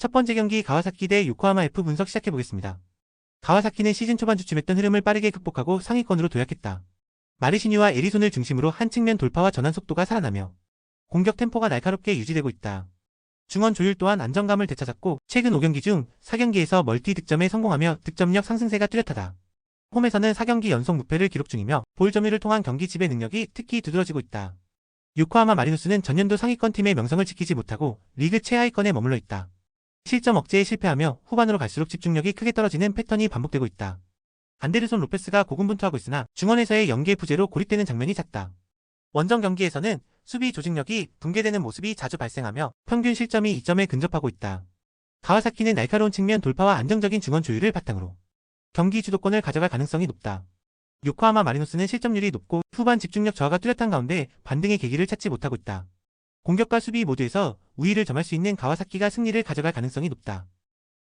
첫 번째 경기 가와사키 대 요코하마 F 분석 시작해보겠습니다. 가와사키는 시즌 초반 주춤했던 흐름을 빠르게 극복하고 상위권으로 도약했다. 마르시뉴와 에리손을 중심으로 한 측면 돌파와 전환 속도가 살아나며 공격 템포가 날카롭게 유지되고 있다. 중원 조율 또한 안정감을 되찾았고 최근 5경기 중 4경기에서 멀티 득점에 성공하며 득점력 상승세가 뚜렷하다. 홈에서는 4경기 연속 무패를 기록 중이며 볼 점유를 통한 경기 지배 능력이 특히 두드러지고 있다. 요코하마 마리노스는 전년도 상위권 팀의 명성을 지키지 못하고 리그 최하위권에 머물러 있다. 실점 억제에 실패하며 후반으로 갈수록 집중력이 크게 떨어지는 패턴이 반복되고 있다. 안데르손 로페스가 고군분투하고 있으나 중원에서의 연계 부재로 고립되는 장면이 잦다. 원정 경기에서는 수비 조직력이 붕괴되는 모습이 자주 발생하며 평균 실점이 2점에 근접하고 있다. 가와사키는 날카로운 측면 돌파와 안정적인 중원 조율을 바탕으로 경기 주도권을 가져갈 가능성이 높다. 요코하마 마리노스는 실점률이 높고 후반 집중력 저하가 뚜렷한 가운데 반등의 계기를 찾지 못하고 있다. 공격과 수비 모두에서 우위를 점할 수 있는 가와사키가 승리를 가져갈 가능성이 높다.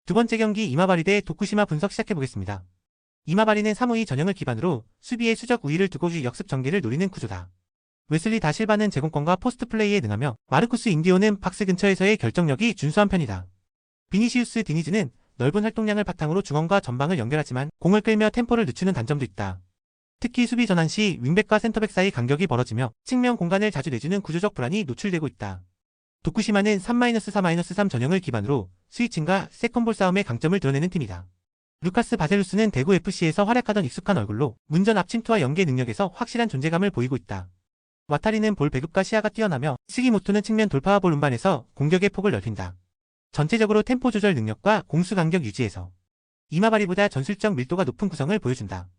두 번째 경기 이마바리 대 도쿠시마 분석 시작해보겠습니다. 이마바리는 3호의 전형을 기반으로 수비의 수적 우위를 두고 역습 전개를 노리는 구조다. 웨슬리 다실바는 제공권과 포스트 플레이에 능하며 마르쿠스 인디오는 박스 근처에서의 결정력이 준수한 편이다. 비니시우스 디니즈는 넓은 활동량을 바탕으로 중원과 전방을 연결하지만 공을 끌며 템포를 늦추는 단점도 있다. 특히 수비 전환 시 윙백과 센터백 사이 간격이 벌어지며 측면 공간을 자주 내주는 구조적 불안이 노출되고 있다. 도쿠시마는 3-4-3 전형을 기반으로 스위칭과 세컨볼 싸움의 강점을 드러내는 팀이다. 루카스 바셀루스는 대구 FC에서 활약하던 익숙한 얼굴로 문전 앞침투와 연계 능력에서 확실한 존재감을 보이고 있다. 와타리는 볼 배급과 시야가 뛰어나며 스기모토는 측면 돌파와 볼 운반에서 공격의 폭을 넓힌다. 전체적으로 템포 조절 능력과 공수 간격 유지에서 이마바리보다 전술적 밀도가 높은 구성을 보여준다.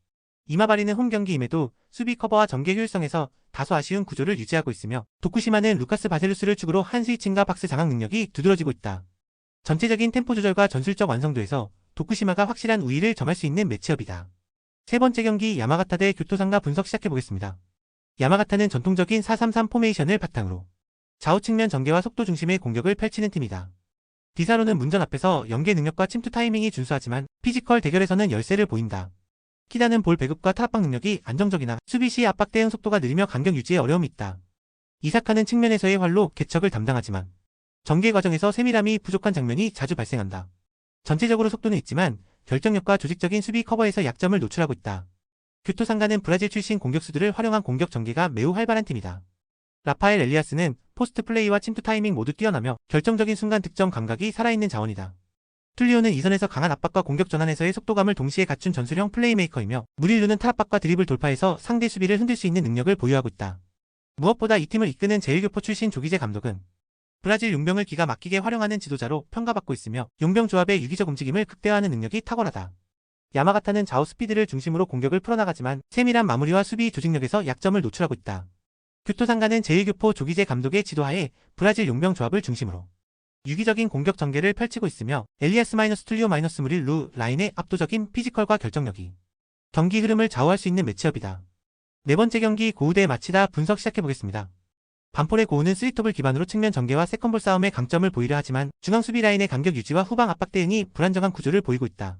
이마바리는 홈 경기임에도 수비 커버와 전개 효율성에서 다소 아쉬운 구조를 유지하고 있으며 도쿠시마는 루카스 바셀루스를 축으로 한 스위칭과 박스 장악 능력이 두드러지고 있다. 전체적인 템포 조절과 전술적 완성도에서 도쿠시마가 확실한 우위를 점할 수 있는 매치업이다. 세 번째 경기 야마가타 대 교토상가 분석 시작해보겠습니다. 야마가타는 전통적인 4-3-3 포메이션을 바탕으로 좌우 측면 전개와 속도 중심의 공격을 펼치는 팀이다. 디사로는 문전 앞에서 연계 능력과 침투 타이밍이 준수하지만 피지컬 대결에서는 열세를 보인다. 키다는 볼 배급과 타락방 능력이 안정적이나 수비 시 압박 대응 속도가 느리며 간격 유지에 어려움이 있다. 이사카는 측면에서의 활로 개척을 담당하지만 전개 과정에서 세밀함이 부족한 장면이 자주 발생한다. 전체적으로 속도는 있지만 결정력과 조직적인 수비 커버에서 약점을 노출하고 있다. 교토상가는 브라질 출신 공격수들을 활용한 공격 전개가 매우 활발한 팀이다. 라파엘 엘리아스는 포스트 플레이와 침투 타이밍 모두 뛰어나며 결정적인 순간 득점 감각이 살아있는 자원이다. 툴리오는 이선에서 강한 압박과 공격 전환에서의 속도감을 동시에 갖춘 전술형 플레이메이커이며 무릴루는 탈압박과 드리블 돌파에서 상대 수비를 흔들 수 있는 능력을 보유하고 있다. 무엇보다 이 팀을 이끄는 제일교포 출신 조기재 감독은 브라질 용병을 기가 막히게 활용하는 지도자로 평가받고 있으며 용병 조합의 유기적 움직임을 극대화하는 능력이 탁월하다. 야마가타는 좌우 스피드를 중심으로 공격을 풀어나가지만 세밀한 마무리와 수비 조직력에서 약점을 노출하고 있다. 교토상가는 제1교포 조기재 감독의 지도하에 브라질 용병 조합을 중심으로 유기적인 공격 전개를 펼치고 있으며 엘리아스 마이너스 툴리오 마이너스 무릴 루 라인의 압도적인 피지컬과 결정력이 경기 흐름을 좌우할 수 있는 매치업이다. 네 번째 경기 고우 대 마치다 분석 시작해보겠습니다. 반폴의 고우는 3톱을 기반으로 측면 전개와 세컨볼 싸움의 강점을 보이려 하지만 중앙 수비 라인의 간격 유지와 후방 압박 대응이 불안정한 구조를 보이고 있다.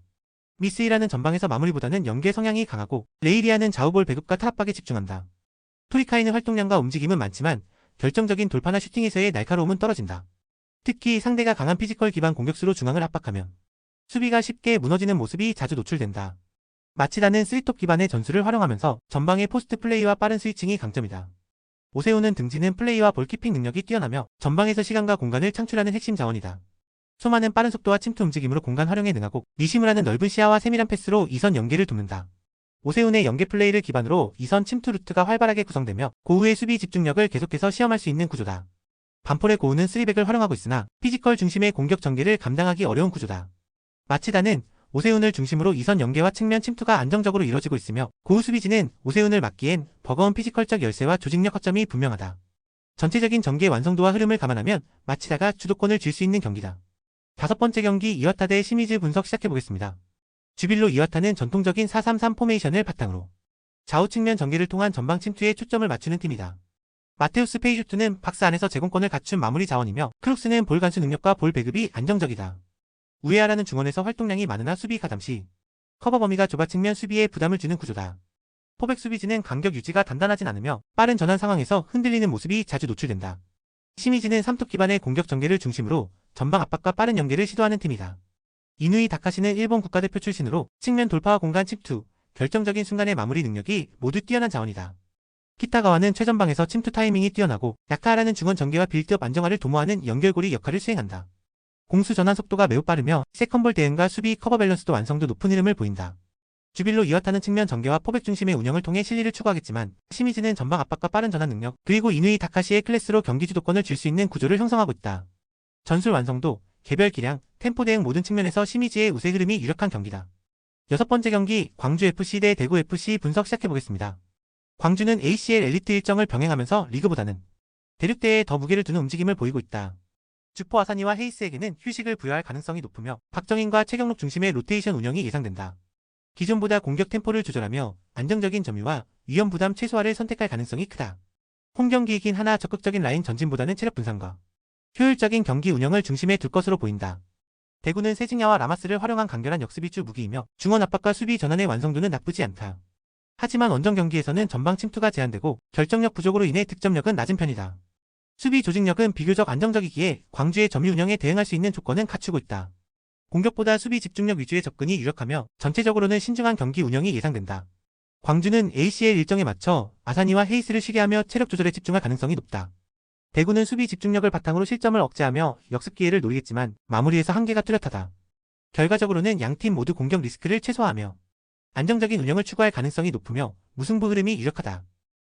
미스이라는 전방에서 마무리보다는 연계 성향이 강하고 레이리아는 좌우볼 배급과 탈압박에 집중한다. 토리카이는 활동량과 움직임은 많지만 결정적인 돌파나 슈팅에서의 날카로움은 떨어진다. 특히 상대가 강한 피지컬 기반 공격수로 중앙을 압박하면 수비가 쉽게 무너지는 모습이 자주 노출된다. 마치다는 3톱 기반의 전술을 활용하면서 전방의 포스트 플레이와 빠른 스위칭이 강점이다. 오세훈은 등지는 플레이와 볼키핑 능력이 뛰어나며 전방에서 시간과 공간을 창출하는 핵심 자원이다. 소마는 빠른 속도와 침투 움직임으로 공간 활용에 능하고 니시무라는 넓은 시야와 세밀한 패스로 이선 연계를 돕는다. 오세훈의 연계 플레이를 기반으로 이선 침투 루트가 활발하게 구성되며 고우의 수비 집중력을 계속해서 시험할 수 있는 구조다. 반폴의 고우는 3백을 활용하고 있으나 피지컬 중심의 공격 전개를 감당하기 어려운 구조다. 마치다는 오세훈을 중심으로 이선 연계와 측면 침투가 안정적으로 이뤄지고 있으며 고우 수비진은 오세훈을 막기엔 버거운 피지컬적 열세와 조직력 허점이 분명하다. 전체적인 전개 완성도와 흐름을 감안하면 마치다가 주도권을 쥘 수 있는 경기다. 다섯 번째 경기 이와타 대 시미즈 분석 시작해보겠습니다. 주빌로 이와타는 전통적인 4-3-3 포메이션을 바탕으로 좌우 측면 전개를 통한 전방 침투에 초점을 맞추는 팀이다. 마테우스 페이슈트는 박스 안에서 제공권을 갖춘 마무리 자원이며 크룩스는 볼 간수 능력과 볼 배급이 안정적이다. 우에아라는 중원에서 활동량이 많으나 수비 가담 시 커버 범위가 좁아 측면 수비에 부담을 주는 구조다. 포백 수비지는 간격 유지가 단단하진 않으며 빠른 전환 상황에서 흔들리는 모습이 자주 노출된다. 시미즈는 3톱 기반의 공격 전개를 중심으로 전방 압박과 빠른 연계를 시도하는 팀이다. 이누이 다카시는 일본 국가대표 출신으로 측면 돌파와 공간 침투, 결정적인 순간의 마무리 능력이 모두 뛰어난 자원이다. 키타가와는 최전방에서 침투 타이밍이 뛰어나고 야카하라는 중원 전개와 빌드업 안정화를 도모하는 연결고리 역할을 수행한다. 공수 전환 속도가 매우 빠르며 세컨볼 대응과 수비 커버 밸런스도 완성도 높은 흐름을 보인다. 주빌로 이어타는 측면 전개와 포백 중심의 운영을 통해 실리를 추구하겠지만 시미즈는 전방 압박과 빠른 전환 능력 그리고 이누이 다카시의 클래스로 경기 주도권을 줄 수 있는 구조를 형성하고 있다. 전술 완성도, 개별 기량, 템포 대응 모든 측면에서 시미즈의 우세 흐름이 유력한 경기다. 여섯 번째 경기 광주FC 대 대구FC 분석 시작해보겠습니다. 광주는 ACL 엘리트 일정을 병행하면서 리그보다는 대륙대에 더 무게를 두는 움직임을 보이고 있다. 주포 아사니와 헤이스에게는 휴식을 부여할 가능성이 높으며 박정인과 최경록 중심의 로테이션 운영이 예상된다. 기존보다 공격 템포를 조절하며 안정적인 점유와 위험 부담 최소화를 선택할 가능성이 크다. 홈 경기이긴 하나 적극적인 라인 전진보다는 체력 분산과 효율적인 경기 운영을 중심에 둘 것으로 보인다. 대구는 세징야와 라마스를 활용한 간결한 역습이 주 무기이며 중원 압박과 수비 전환의 완성도는 나쁘지 않다. 하지만 원정 경기에서는 전방 침투가 제한되고 결정력 부족으로 인해 득점력은 낮은 편이다. 수비 조직력은 비교적 안정적이기에 광주의 점유 운영에 대응할 수 있는 조건은 갖추고 있다. 공격보다 수비 집중력 위주의 접근이 유력하며 전체적으로는 신중한 경기 운영이 예상된다. 광주는 ACL 일정에 맞춰 아사니와 헤이스를 쉬게 하며 체력 조절에 집중할 가능성이 높다. 대구는 수비 집중력을 바탕으로 실점을 억제하며 역습 기회를 노리겠지만 마무리에서 한계가 뚜렷하다. 결과적으로는 양 팀 모두 공격 리스크를 최소화하며 안정적인 운영을 추구할 가능성이 높으며 무승부 흐름이 유력하다.